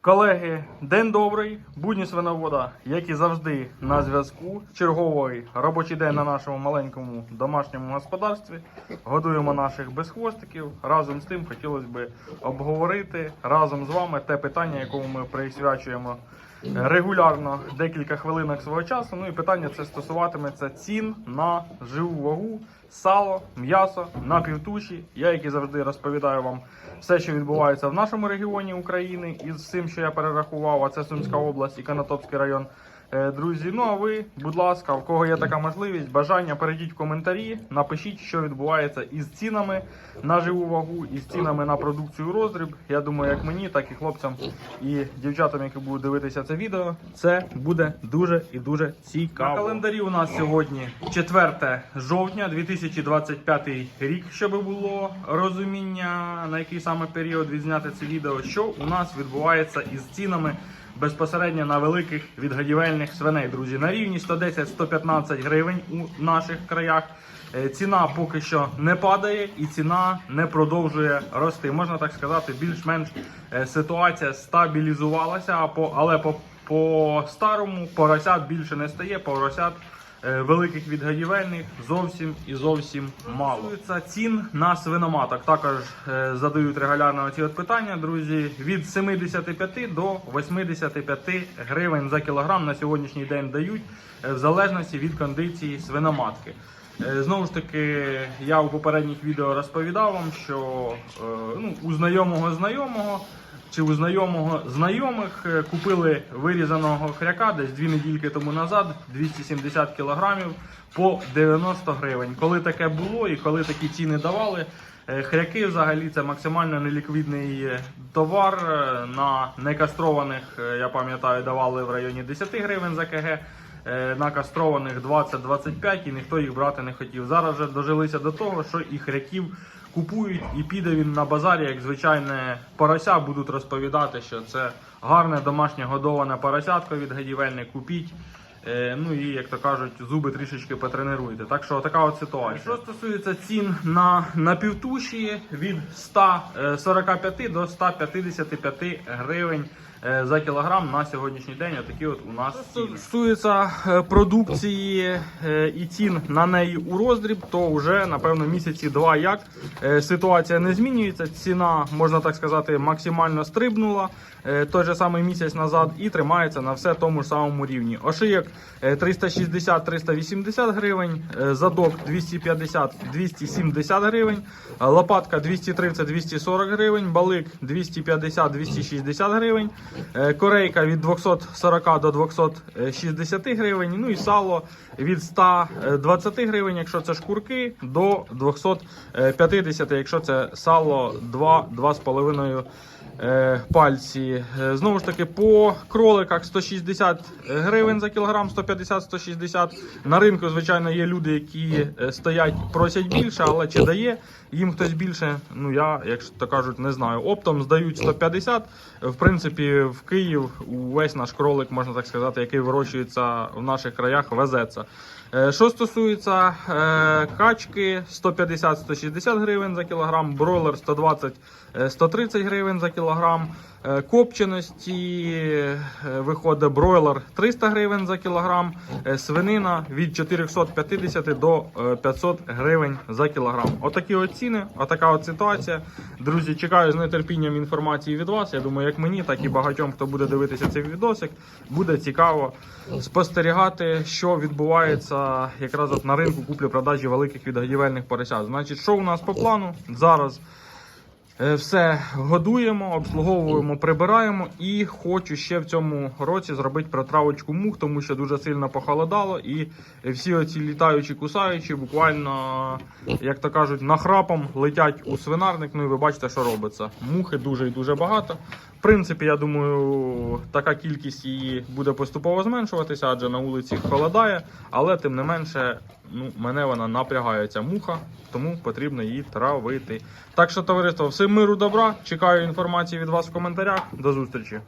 Колеги, день добрий, будні свиновода, як і завжди, на зв'язку. Черговий робочий день на нашому маленькому домашньому господарстві. Годуємо наших безхвостиків. Разом з тим хотілося б обговорити разом з вами те питання, якому ми присвячуємо регулярно декілька хвилинок свого часу. Ну і питання це стосуватиметься цін на живу вагу, сало, м'ясо, напівтуші. Я, як і завжди, розповідаю вам все, що відбувається в нашому регіоні України, із цим, що я перерахував, а це Сумська область і Канатопський район. Е, Друзі, ну а ви, будь ласка, в кого є така можливість, бажання, перейдіть в коментарі, напишіть, що відбувається із цінами на живу вагу, із цінами на продукцію роздріб. Я думаю, як мені, так і хлопцям і дівчатам, які будуть дивитися це відео, це буде дуже і дуже цікаво. На календарі у нас сьогодні 4 жовтня 2025 рік, щоб було розуміння, на який саме період відзняти це відео, що у нас відбувається із цінами безпосередньо на великих відгадівельних свиней, друзі. На рівні 110-115 гривень у наших краях. Е, Ціна поки що не падає і ціна не продовжує рости. Можна так сказати, більш-менш е, ситуація стабілізувалася, але по, по старому поросят більше не стає. Поросят е, великих відгадівельних зовсім і зовсім мало. Стосується цін на свиноматок. Також е, задають регулярно ці от питання, друзі. Від 75 до 85 гривень за кілограм на сьогоднішній день дають е, в залежності від кондиції свиноматки. Знову ж таки, я у попередніх відео розповідав вам, що ну, у знайомого знайомого чи у знайомого знайомих е, купили вирізаного хряка десь дві недільки тому назад, 270 кілограмів по 90 гривень. Коли таке було і коли такі ціни давали, е, хряки взагалі це максимально неліквідний е, товар. На некастрованих, я пам'ятаю, давали в районі 10 гривень за КГ. На кастрованих 20-25 і ніхто їх брати не хотів. Зараз вже дожилися до того, що і хряків купують, і піде він на базарі, як звичайне порося, будуть розповідати, що це гарне домашнє годоване поросятко від гадівельне, купіть. Е, Ну і як то кажуть, зуби трішечки потренуйте. Так що така от ситуація. Що стосується цін на напівтуші від 145 до 155 гривень е, за кілограм на сьогоднішній день. Отакі от у нас ціни. Стосується е, продукції е, і цін на неї у роздріб, то вже напевно місяці два як е, ситуація не змінюється. Ціна, можна так сказати, максимально стрибнула е, той же самий місяць назад і тримається на все тому ж самому рівні. Ошийок е, 360-380 гривень, е, задок 250-270 гривень, е, лопатка 230-240 гривень, балик 250-260 гривень, е, корейка від 240 до 260 гривень, ну і сало від 120 гривень, якщо це шкурки, до 250, якщо це сало 2-2,5 е, пальці. Е, Знову ж таки, по кроликах 160 гривень за кілограм, 150-160. На ринку, звичайно, є люди, які е, стоять, просять більше, але чи дає їм хтось більше, ну я, як то кажуть, не знаю. Оптом здають 150. В принципі, в Київ увесь наш кролик, можна так сказати, який вирощується в наших краях, везеться. Е, Що стосується е, качки, 150-160 гривень за кілограм, бройлер 120-130 гривень за кілограм, е, копченості е, виходить бройлер 300 гривень за кілограм, е, свинина від 450 до е, 500 гривень за кілограм. Отакі от ціни, отака от ситуація. Друзі, чекаю з нетерпінням інформації від вас. Я думаю, як мені, так і багатьом, хто буде дивитися цей відосик, буде цікаво спостерігати, що відбувається якраз от на ринку куплі-продажі великих відгодівельних поросят. Значить, що у нас по плану зараз? Е, Все годуємо, обслуговуємо, прибираємо і хочу ще в цьому році зробити протравочку мух, тому що дуже сильно похолодало, і всі оці літаючі, кусаючі, буквально, як то кажуть, нахрапом летять у свинарник. Ну і ви бачите, що робиться. Мухи дуже і дуже багато. В принципі, я думаю, така кількість її буде поступово зменшуватися, адже на вулиці холодає, але тим не менше, ну, мене вона напрягає ця муха, тому потрібно її травити. Так що, товариство, всім миру добра. Чекаю інформації від вас в коментарях. До зустрічі.